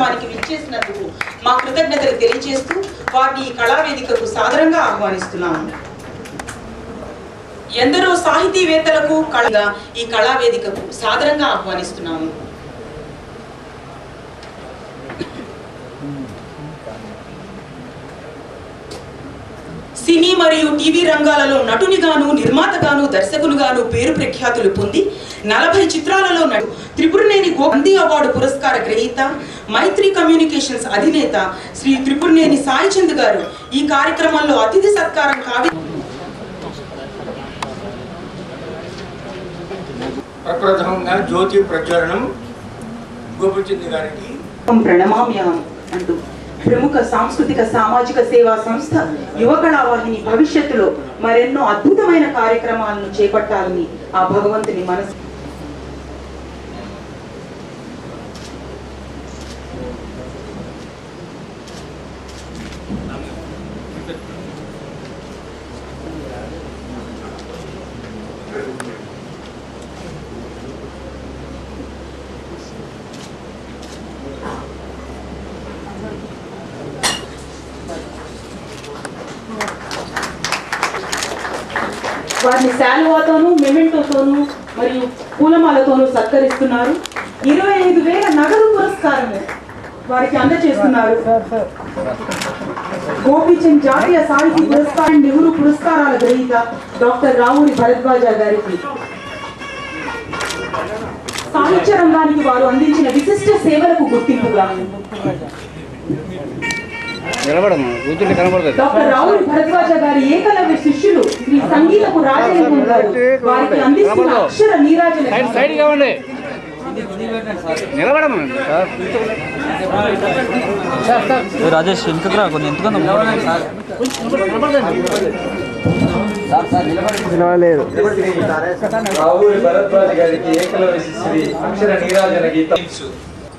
వారికి విచ్చేసినందుకు మా కృతజ్ఞతలు తెలియజేస్తూ వారిని ఈ కళావేదికకు సాదరంగా ఆహ్వానిస్తున్నాము. ఎందరో సాహితీవేత్తలకు కళగా ఈ కళావేదికకు సాదరంగా ఆహ్వానిస్తున్నాము. సినీ మరియు టీవీ రంగాలలో నటునిగాను నిర్మాతగాను దర్శకునిగాను పేరు ప్రఖ్యాతులు పొంది నలభై చిత్రాలలో నటు. త్రిపురనేని గోంది అవార్డు పురస్కార గ్రహీత మైత్రి కమ్యూనికేషన్స్ అధినేత శ్రీ త్రిపురనేని సాయిచంద్ గారు ఈ కార్యక్రమంలో అతిథి సత్కారం కావి ప్రప్రథమంగా జ్యోతి ప్రజ్వలనం గోపిచంద్ గారికి. ప్రణమామ్యహం అంటూ ప్రముఖ సాంస్కృతిక సామాజిక సేవా సంస్థ యువకళావాహిని భవిష్యత్తులో మరెన్నో అద్భుతమైన కార్యక్రమాలను చేపట్టాలని ఆ భగవంతుని మనసు వారిని శాలువాతోనూ మెమెంటోతోనూ మరియు పూలమాలతోనూ సత్కరిస్తున్నారు. ఇరవై ఐదు వేల నగదు పురస్కారము. వారికి అందజేస్తున్నారు. గోపీచంద్ జాతీయ సాహితీ పురస్కారం నెహ్రూ పురస్కారాల గ్రహీత డాక్టర్ రావుడి భరద్వాజ గారికి. సాహిత్య రంగానికి వారు అందించిన విశిష్ట సేవలకు గుర్తింపుగా. డాక్టర్ రావుల్ భరద్వాజ గారి ఏకలవ్య శిష్యులు శ్రీ సంగీతపు గారు. వారికి అందిస్తున్న అక్షర నీరాజన సార్. సార్ రాజేష్ రా కొన్ని ఎందుకన్నా నిలవలేదు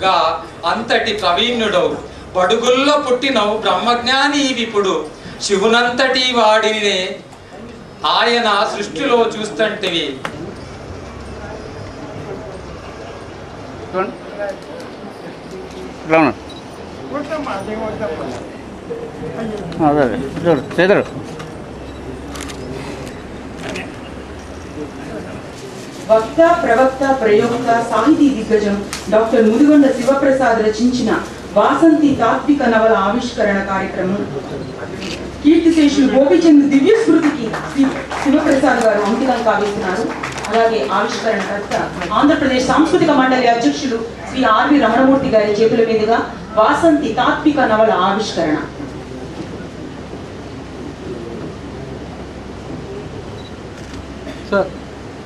గా అంతటి ప్రవీణుడవు బడుగుల్లో పుట్టినవు బ్రహ్మజ్ఞాని విపుడు. శివునంతటి వాడినే ఆయన సృష్టిలో చూస్తుంటివి. ఇట్లా ఉన్నాడు అదే అదే. చూడు వక్త ప్రవక్త ప్రయోక్త సాహితీ దిగ్గజం డాక్టర్ ముదిగొండ శివప్రసాద్ రచించిన వాసంతి తాత్విక నవల ఆవిష్కరణ కార్యక్రమం. కీర్తిశేషులు గోపిచంద్ దివ్య స్మృతికి శ్రీ శివప్రసాద్ గారు అంకితం కావిస్తున్నారు అలాగే ఆవిష్కరణకర్త ఆంధ్రప్రదేశ్ సాంస్కృతిక మండలి అధ్యక్షులు శ్రీ ఆర్వి రమణమూర్తి గారి చేతుల మీదుగా వాసంతి తాత్విక నవల ఆవిష్కరణ. సార్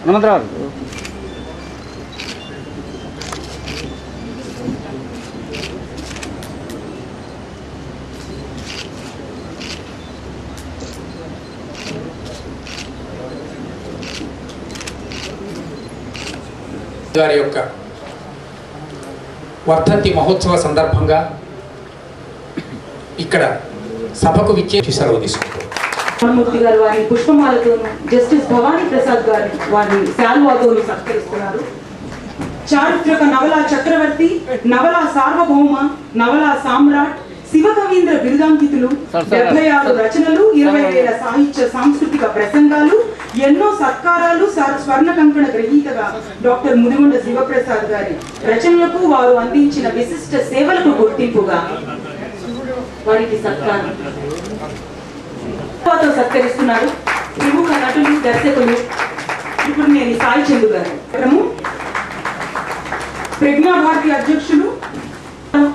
హనుమంతరావు గారి యొక్క వర్ధంతి మహోత్సవ సందర్భంగా ఇక్కడ సభకు విచ్చేసి సెలవు తీసుకుంటాం. రామమూర్తి గారు వారిని పుష్పమాలతోను జస్టిస్ భవానీ ప్రసాద్ గారు వారిని శాల్వాతోను సత్కరిస్తున్నారు. చారిత్రక నవల చక్రవర్తి నవల సార్వభౌమ నవల సామ్రాట్ శివకవీంద్ర బిరుదాంకితులు డెబ్బై ఆరు రచనలు ఇరవై వేల సాహిత్య సాంస్కృతిక ప్రసంగాలు ఎన్నో సత్కారాలు సార్ స్వర్ణ కంకణ గ్రహీతగా డాక్టర్ ముదిగొండ శివప్రసాద్ గారి రచనలకు వారు అందించిన విశిష్ట సేవలకు గుర్తింపుగా వారికి సత్కారం. సత్కరిస్తున్నారు ప్రముఖ నటులు దర్శకులు. ఇప్పుడు నేను సాయి చందు గారు ప్రజ్ఞాభారతి అధ్యక్షులు.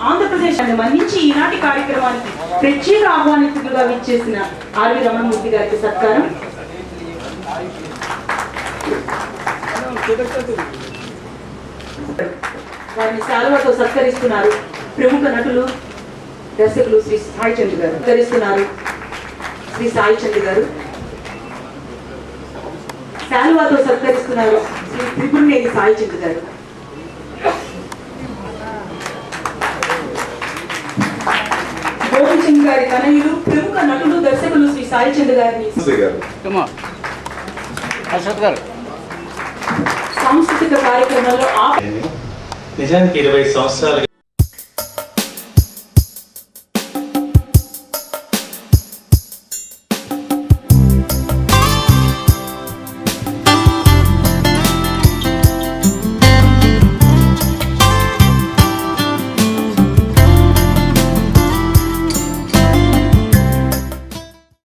ఆంధ్రప్రదేశ్ అని మన్నించి ఈనాటి కార్యక్రమానికి ప్రత్యేక ఆహ్వానితులుగా విచ్చేసిన ఆర్వి రమణమూర్తి గారికి సత్కారం. వారిని శాలువతో సత్కరిస్తున్నారు. ప్రముఖ నటులు దర్శకులు శ్రీ సాయి చంద్ర గారు. సత్కరిస్తున్నారు శ్రీ సాయి చంద్ర గారు. శాలువాతో సత్కరిస్తున్నారు శ్రీ త్రిపురనేని సాయి చంద్ర గారు. గోపిచంద్ గారి తనయులు ప్రముఖ నటులు దర్శకులు శ్రీ సాయి చంద్ర గారిని సాంస్కృతిక కార్యక్రమంలో ఆ నిజానికి ఇరవై సంవత్సరాలు